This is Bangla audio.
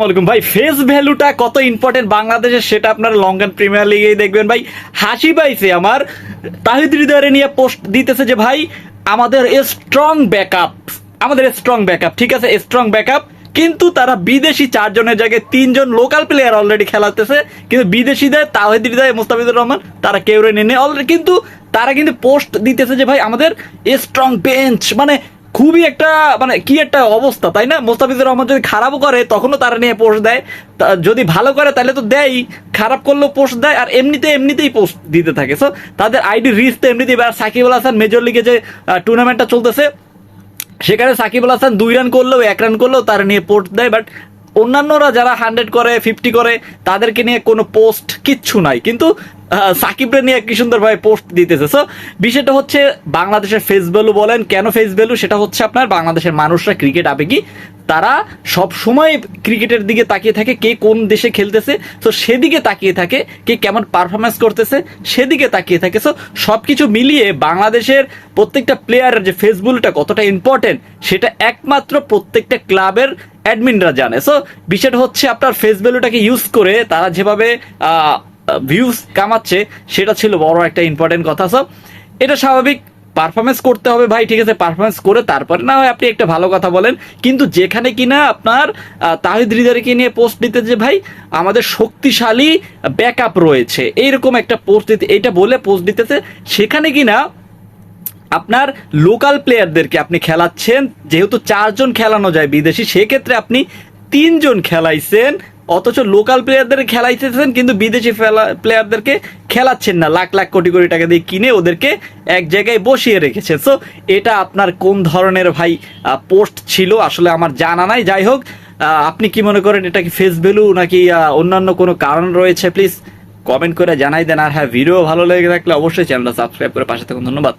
ওয়ালাইকুম ভাই ফেস ভ্যালুটা কত ইম্পর্টেন্ট বাংলাদেশে সেটা আপনারা লঙ্কান প্রিমিয়ার লিগেই দেখবেন ভাই। হাসি পাইছে আমার। তাহিদ হৃদয়ের নিয়ে পোস্ট দিতেছে যে, ভাই, আমাদের স্ট্রং ব্যাকআপ আমাদের স্ট্রং ব্যাকআপ ঠিক আছে? স্ট্রং ব্যাকআপ কিন্তু তারা বিদেশি চারজনের জায়গায় তিনজন লোকাল প্লেয়ার অলরেডি খেলাতেছে। কিন্তু বিদেশিদের তাহিদ হৃদয়, মুস্তাফিজুর রহমান, তারা কেউ নেই অলরেডি কিন্তু তারা কিন্তু পোস্ট দিতেছে যে, ভাই, আমাদের স্ট্রং বেঞ্চ মানে খুবই একটা মানে কি একটা অবস্থা, তাই না? মোস্তাফিজুর রহমান যদি খারাপও করে, তখনও তারা নিয়ে পোস্ট দেয়। যদি ভালো করে, তাহলে তো দেয়ই। খারাপ করলেও পোস্ট দেয়, আর এমনিতে এমনিতেই পোস্ট দিতে থাকে। সো তাদের আইডি রিস্ক তো এমনিতেই আর সাকিব আল হাসান মেজর লিগে যে টুর্নামেন্টটা চলতেছে, সেখানে সাকিব আল হাসান দুই রান করলেও, এক রান করলেও তারা নিয়ে পোস্ট দেয় বাট অন্যান্যরা যারা হান্ড্রেড করে ফিফটি করে, তাদেরকে নিয়ে কোনো পোস্ট কিচ্ছু নাই। কিন্তু সাকিবরে নিয়ে কি সুন্দরভাবে পোস্ট দিতেছে। সো বিষয়টা হচ্ছে বাংলাদেশের ফেস ভ্যালু বলেন, কেন ফেস ভ্যালু সেটা হচ্ছে আপনার বাংলাদেশের মানুষরা ক্রিকেট আবেগী তারা সব সময় ক্রিকেটের দিকে তাকিয়ে থাকে, কে কোন দেশে খেলতেছে। সো সেদিকে তাকিয়ে থাকে, কে কেমন পারফরমেন্স করতেছে, সেদিকে তাকিয়ে থাকে। সো সব কিছু মিলিয়ে বাংলাদেশের প্রত্যেকটা প্লেয়ারের যে ফেস ভ্যালুটা কতটা ইম্পর্টেন্ট সেটা একমাত্র প্রত্যেকটা ক্লাবের অ্যাডমিনরা জানে। সো বিষয়টা হচ্ছে আপনার ফেস ভ্যালুটাকে ইউজ করে তারা যেভাবে ভিউজ কামাচ্ছে, সেটা ছিল বড় একটা ইম্পর্টেন্ট কথা। সো এটা স্বাভাবিক। পারফরমেন্স করতে হবে ভাই, ঠিক আছে? পারফরমেন্স করে তারপরে না হয় আপনি একটা ভালো কথা বলেন। কিন্তু যেখানে কিনা আপনার তাহিদ হৃদয়কে নিয়ে পোস্ট দিতে যে ভাই, আমাদের শক্তিশালী ব্যাকআপ রয়েছে। এইরকম একটা পোস্ট দিতে এটা বলে পোস্ট দিতেছে। সেখানে কিনা আপনার লোকাল প্লেয়ারদেরকে আপনি খেলাচ্ছেন, যেহেতু চারজন খেলানো যায় বিদেশি, সেক্ষেত্রে আপনি তিনজন খেলাইছেন, অথচ লোকাল প্লেয়ারদের খেলাইতেছেন, কিন্তু বিদেশি প্লেয়ারদেরকে খেলাচ্ছেন না। লাখ লাখ কোটি কোটি টাকা দিয়ে কিনে ওদেরকে এক জায়গায় বসিয়ে রেখেছেন সো এটা আপনার কোন ধরনের ভাই পোস্ট ছিল? আসলে আমার জানা নাই। যাই হোক আপনি কি মনে করেন, এটা কি ফেস ভ্যালু নাকি অন্যান্য কোনো কারণ রয়েছে? প্লিজ কমেন্ট করে জানাই দেন। আর হ্যাঁ ভিডিও ভালো লেগে থাকলে অবশ্যই চ্যানেলটা সাবস্ক্রাইব করে পাশে থাকুন। ধন্যবাদ।